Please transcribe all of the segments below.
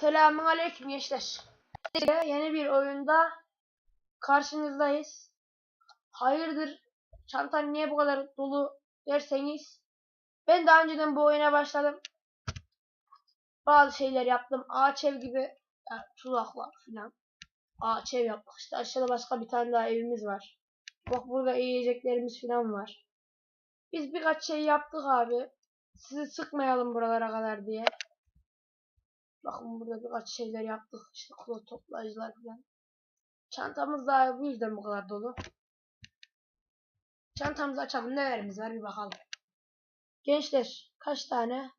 Selamun aleyküm gençler. Yeni bir oyunda karşınızdayız. Hayırdır çantan niye bu kadar dolu derseniz ben daha önceden bu oyuna başladım. Bazı şeyler yaptım. Ağaç ev gibi yani tuzaklar filan. Ağaç ev yaptık. İşte aşağıda başka bir tane daha evimiz var. Bak burada yiyeceklerimiz filan var. Biz birkaç şey yaptık abi. Sizi sıkmayalım buralara kadar diye. Bakın burada birkaç şeyler yaptık. İşte klo toplayıcılar falan. Çantamız da bu yüzden bu kadar dolu. Çantamızı açalım. Nelerimiz var bir bakalım. Gençler kaç tane?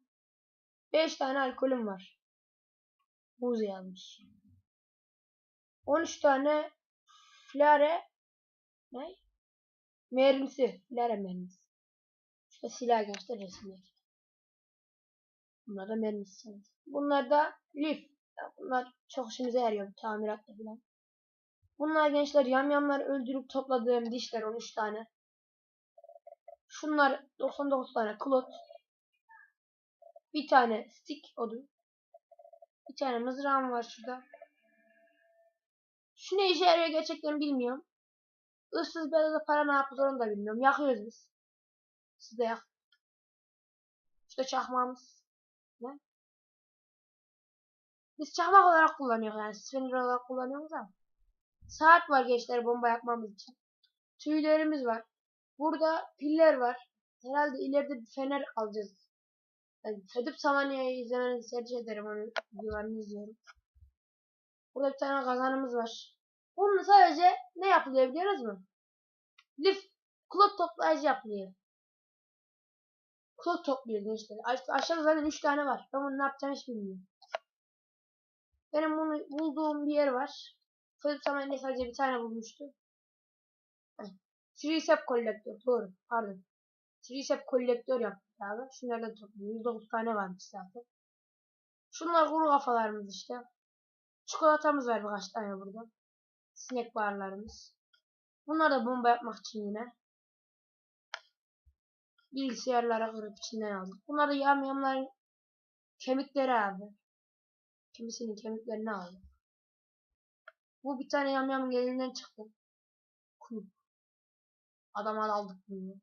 5 tane alkolüm var. Buz yazmış. 13 tane flare ne? Mermisi. Flare mermisi. İşte silah gençler. Bunlar da mermisi. Bunlar da lif. Bunlar çok işimize yarıyor tamiratta falan. Bunlar gençler yamyamlar öldürüp topladığım dişler 13 tane. Şunlar 99 tane klot. Bir tane stick odun. Bir tane mızrağım var şurada. Şu ne işe yarıyor gerçekten bilmiyorum. Issız bedava para ne yapıyor onu da bilmiyorum. Yakıyoruz biz. Siz de yak. İşte çakmağımız. Ne? Biz çakmak olarak kullanıyoruz yani. Sfenir olarak kullanıyoruz ama. Saat var gençler bomba yapmamız için. Tüylerimiz var. Burada piller var. Herhalde ileride bir fener alacağız. Yani Fedip Samanya'yı izlemenizi tercih ederim. Onu videolarını izliyorum. Burada bir tane kazanımız var. Bunun sadece ne yapılıyor biliyoruz mu? Lif, kulak toplayıcı yapılıyor. Kulak topluyor gençler. Aş aşağıda zaten 3 tane var. Ben bunu ne yapacağımı hiç bilmiyorum. Benim bunu bulduğum bir yer var. Fedip Samanya'da sadece bir tane bulmuştu. Trisep kolektör. Doğru. Pardon. Trisep kolektör yaptık abi. Şunlardan topluyor. 109 tane varmış zaten. Şunlar kuru kafalarımız işte. Çikolatamız var birkaç tane burada. Sinek barlarımız. Bunlar da bomba yapmak için yine. Bilgisayarlara kırıp içinden aldık. Bunlar da yamyamların kemikleri abi. Kimisinin kemiklerini aldık. Bu bir tane yamyamın elinden çıktı. Kulüp. Adama aldık bunu.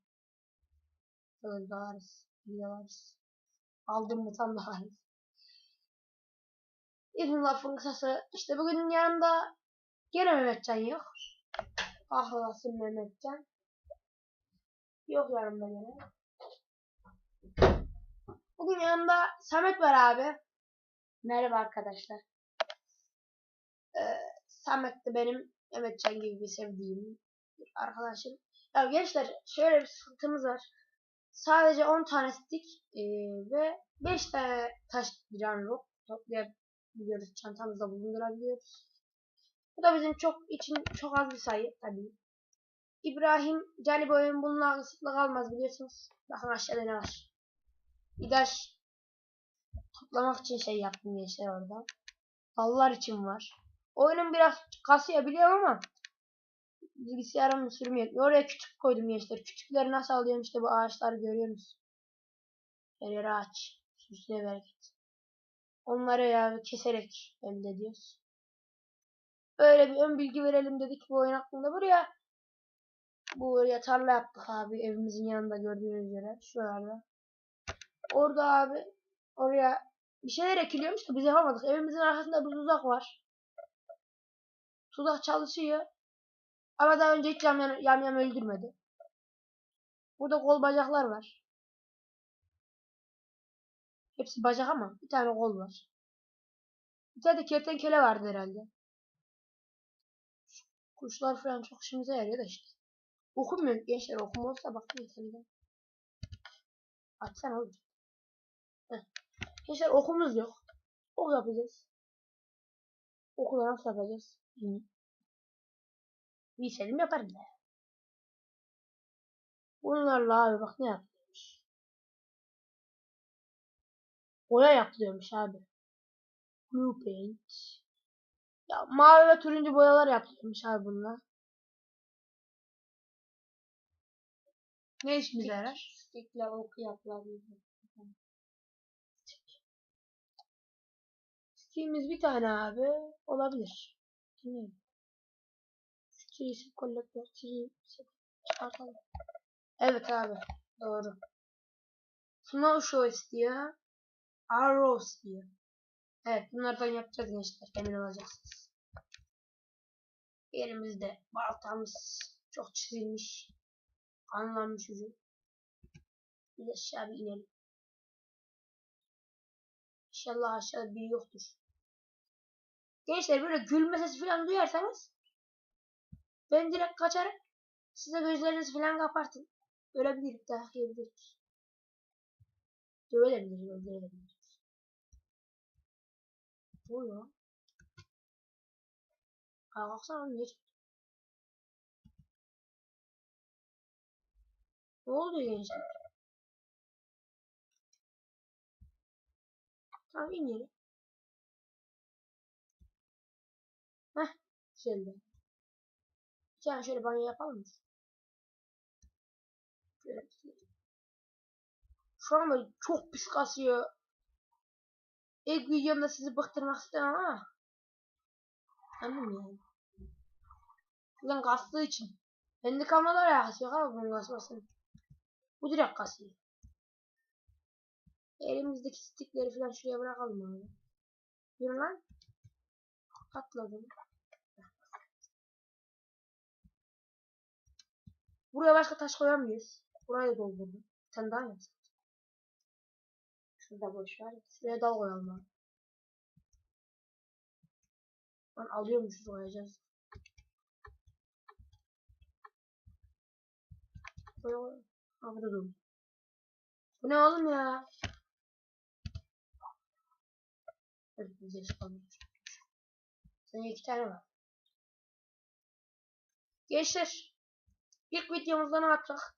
Böyle dağarız. Biliyoruz. Aldım mı tam dağarız. İzin lafın kısası. İşte bugün yanımda gene Mehmetcan yok. Ahlasın Mehmetcan. Yok yanımda gene. Bugün yanımda Samet var abi. Merhaba arkadaşlar. Ee, Samet de benim Mehmetcan gibi bir sevdiğim bir arkadaşım. Ya gençler şöyle bir sıkıntımız var. Sadece 10 tane stick e, ve 5 tane taş bir rock toplayabiliyoruz. Çantamızda bulundurabiliyoruz. Bu da bizim çok için çok az bir sayı tabii. İbrahim Cani boyun bununla kısıtlı kalmaz biliyorsunuz. Bakın aşağıda ne var. Bir taş toplamak için şey yaptım gençler orada. Dallar için var. Oyunun biraz kasıyor biliyorum ama bilgisayarım sürmüyor. Oraya küçük koydum gençler. Küçükleri nasıl alıyorum işte bu ağaçları görüyorsunuz. Her yere ağaç. Süsüne bereket. Onları ya keserek elde ediyoruz. Böyle bir ön bilgi verelim dedik bu oyun hakkında. Buraya bu tarla yaptık abi evimizin yanında gördüğünüz üzere şuralarda. Orada abi oraya bir şeyler ekiliyormuş da biz yapamadık. Evimizin arkasında bir tuzak var. Tuzak çalışıyor. Ama daha önce hiç yamyam, yamyam öldürmedi. Burada kol bacaklar var. Hepsi bacak ama bir tane kol var. Bir tane de kertenkele vardı herhalde. Kuşlar falan çok işimize yarıyor da işte. Okumuyor gençler okuma olsa bak yeterli. Açsana oğlum. Heh. Gençler okumuz yok. Ok yapacağız. Okula nasıl yapacağız? Bilmiyorum. Bilseydim yaparım da. Bunlarla abi bak ne yapıyormuş. Boya yapılıyormuş abi. Blue paint. Ya mavi ve turuncu boyalar yapılıyormuş abi bunlar. Ne işimize yarar? Stickle oku yapılabilir. Stick'imiz bir tane abi olabilir. Dinleyin. Şu tree kolektör çıkartalım. Evet abi. Doğru. Snow Show istiyor. Arrow istiyor. Evet bunlardan yapacağız gençler. Emin olacaksınız. Elimizde baltamız çok çizilmiş. Kanlanmış ucu. Biz aşağı bir inelim. İnşallah aşağıda biri yoktur. Gençler böyle gülme sesi falan duyarsanız ben direkt kaçarım. Size gözlerinizi falan kapartın. Ölebilirim, dayak yiyebiliriz. Dövebiliriz, öldürebiliriz. Oluyor? Aa baksana niye Ne oldu gençler? Tamam in yere. Heh. Bir tane şöyle banyo yapalım mı? Şöyle. Şu anda çok pis kasıyor. İlk videomda sizi bıktırmak istemem ama. Anladın yani. Ulan kastığı için. Kendi kalmadı alakası yok abi bunun kasmasının. Bu direkt kasıyor. Elimizdeki stickleri falan şuraya bırakalım abi. Yürü lan. Atladım. Buraya başka taş koyamıyoruz. Burayı da doldurdum. Tane daha yapsam. Şurada boş ver. Şuraya dal koyalım abi. Lan alıyormuşuz koyacağız. Koy koy. Ha burada dur. Bu ne oğlum ya? Kalmış. Senin iki tane var. Gençler. İlk videomuzda ne yapacak?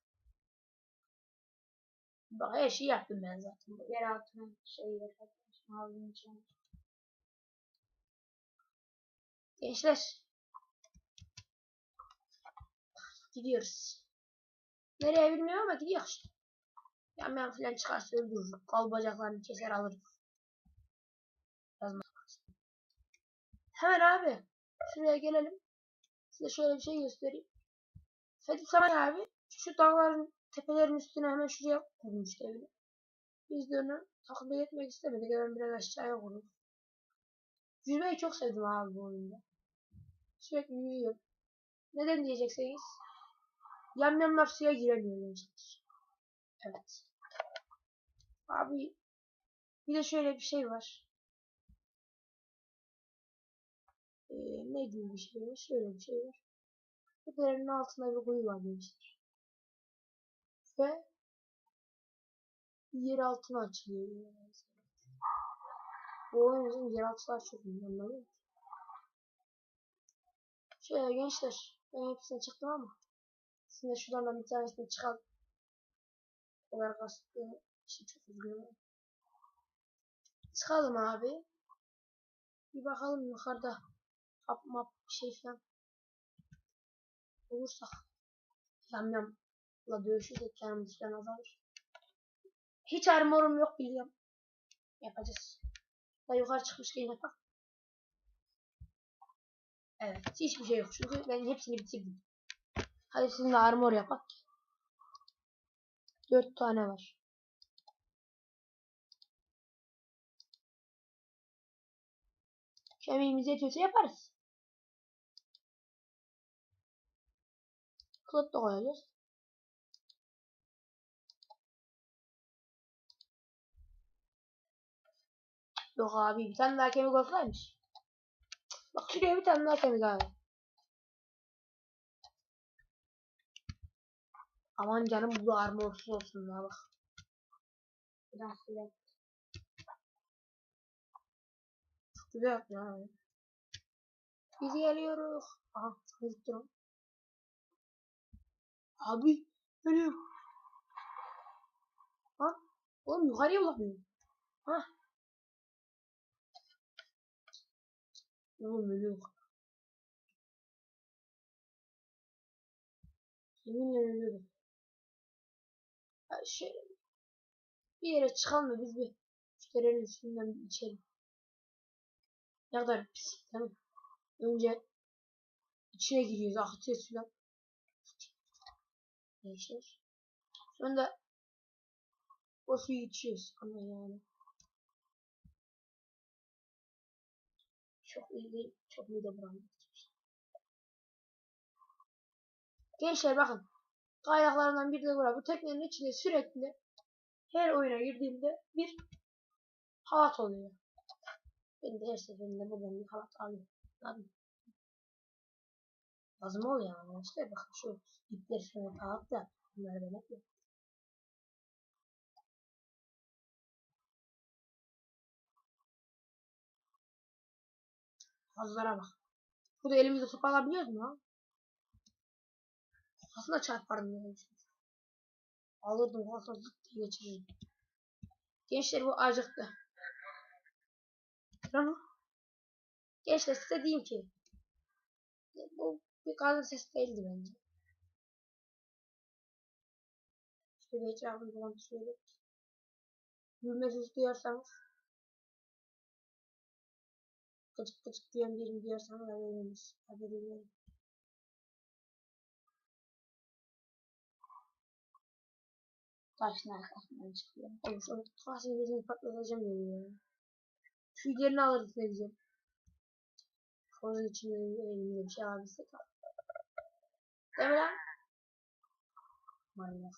Bak her şeyi yaptım ben zaten. Yer altına şeyler yapmışım. Aldım içine. Gençler. Gidiyoruz. Nereye bilmiyorum ama gidiyor işte. Yamyam falan çıkarsa öldürürüm. Kol bacaklarını keser alırım. Yazma. Hemen abi. Şuraya gelelim. Size şöyle bir şey göstereyim. Fethi Saray abi şu dağların tepelerin üstüne hemen şuraya kurmuş evini. Biz de onu takip etmek istemedik. Hemen biraz aşağıya kurduk. Yürümeyi çok sevdim abi bu oyunda. Sürekli yürüyorum. Neden diyecekseniz. Yamyamlar suya giremiyor gençler. Evet. Abi bir de şöyle bir şey var. Ee, ne gibi bir şey var? Şöyle bir şey var. Bu derenin altında bir kuyu var gençler. Ve yer altına açılıyor. Bu oyunun yer altına iyi anladın mı? Şöyle gençler. Ben hepsine çıktım ama. De şuradan da bir tanesini çıkalım. O kadar kastı şey çok üzgünüm. Çıkalım abi. Bir bakalım yukarıda kap map bir şey falan olursak yamyamla dövüşürsek canımız falan azalır. Hiç armorum yok biliyorum. Yapacağız. Da yukarı çıkmışken yapalım. Evet hiçbir şey yok çünkü ben hepsini bitirdim. Hadi sizinle armor yapak. Dört tane var. Kemiğimiz yetiyorsa yaparız. Kılıp da koyacağız. Yok abi bir tane daha kemik olsaymış. Bak şuraya bir tane daha kemik abi. Aman canım bu armorsuz olsun ya bak. Biraz silah. Çok güzel yaptı ya. Biz geliyoruz. Aha hızlı durun. Abi ölüyorum. Ha? Oğlum yukarıya ulaşmıyor. Ha? Oğlum ölüyor. Yeminle ölüyorum. Ya şöyle bir yere çıkalım da biz bir şu derenin üstünden bir içelim. Ne kadar pis değil mi? Önce içine giriyoruz, akıtıyor sular. Gençler. Sonra da o suyu içiyoruz ama yani. Çok iyi değil, çok mide bulandırıcı. Gençler bakın. Kaynaklarından bir de. Bu teknenin içinde sürekli her oyuna girdiğimde bir halat oluyor. Ben de her seferinde buradan bir halat alıyorum. Abi. Lazım oluyor ama işte bakın şu ipleri şöyle alıp da bunları böyle yapıyorum. Hazlara bak. Bu da elimizde top alabiliyoruz mu Kafasına çarpardım yani. Alırdım kafasına zıt diye geçirirdim. Gençler bu acıktı. Tamam. Gençler size diyeyim ki bu bir kadın sesi değildi bence. Bir etrafını falan şöyle. Gülme sesi duyarsanız gıcık gıcık diyen birini duyarsanız haberiniz. Haberini verin. Taşın arkasından çıkıyor. Oğlum şu fasulyesini patlatacağım yani ya. Şu yerini alırız ne güzel. Fazla içinde elimde bir şey alabilsek al. Değil mi lan? Manyak.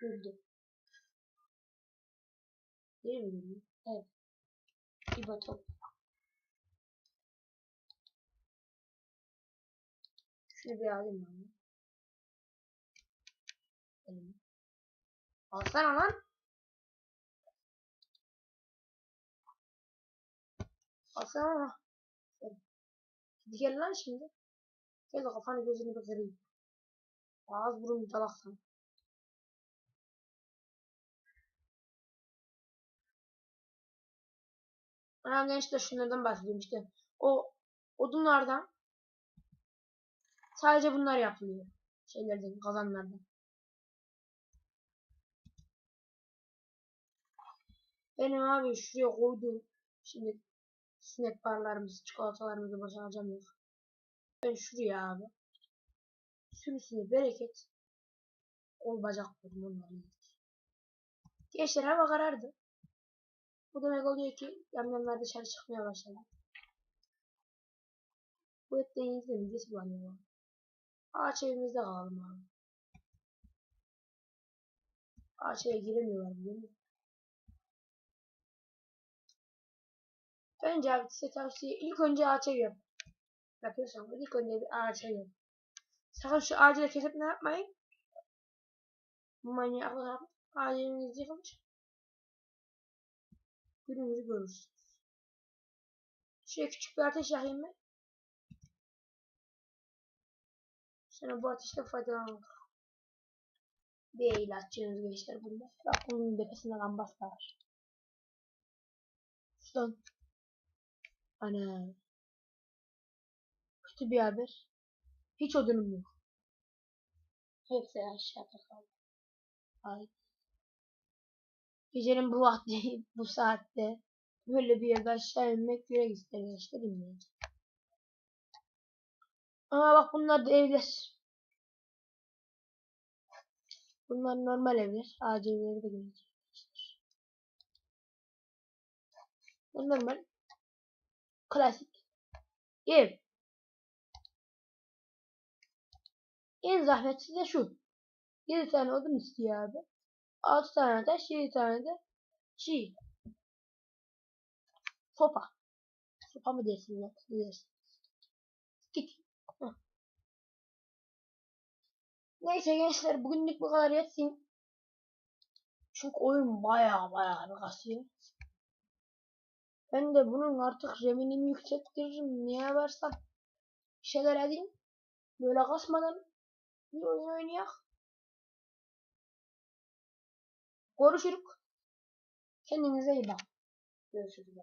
Güldü. Değil mi? Evet. Bir bakalım. Şunu bir alayım ben. Elim. Alsana lan. Alsana. Gel. Hadi gel lan şimdi. Gel kafanı gözünü bir kırayım. Ağız burun dalak sana. Gençler şunlardan bahsediyorum işte. O odunlardan sadece bunlar yapılıyor. Şeylerden, kazanlardan. Benim abi şuraya koyduğum şimdi snack barlarımızı, çikolatalarımızı boşalacağım yok. Ben şuraya abi sürüsüne bereket kol bacak koydum onları. Gençler hava karardı. Bu demek oluyor ki yamyamlar dışarı çıkmaya başladı. Bu etten yiyince de midesi bulanıyor. Ağaç evimizde kalalım abi. Ağaç eve giremiyorlar biliyor musun? Bence abi size tavsiye ilk önce ağaç yap. Yapıyorsan ilk önce bir ağaç yap. Sakın şu ağacı da kesip ne yapmayın. Manyaklar ağacınızı yıkılmış. Günümüzü görürsünüz. Şöyle küçük bir ateş yakayım ben. Sonra bu ateşte faydalanalım. Bir ilaççınız gençler bunda. Bak bunun tepesinde lambas da var. Şuradan. Ana. Kötü bir haber. Hiç odunum yok. Hepsi aşağıda kaldı. Ay. Gecenin bu vakti, bu saatte böyle bir yerde aşağı inmek yürek ister gençler inmeyecek. Ama bak bunlar da evler. Bunlar normal evler. Ağacı evleri de gelecek. Bu normal. Klasik. Ev. En zahmetsiz de şu. 7 tane odun istiyor abi. 6 tane taş, 7 tane de şey. Sopa. Sopa mı dersin lan? Ne dersin? Stick. Heh. Neyse gençler bugünlük bu kadar yetsin. Çünkü oyun baya baya bir kasıyor. Ben de bunun artık reminimi yükselttiririm. Niye varsam bir şeyler edeyim. Böyle kasmadan bir oyun oynayak. Görüşürük. Kendinize iyi bakın. Görüşürüz.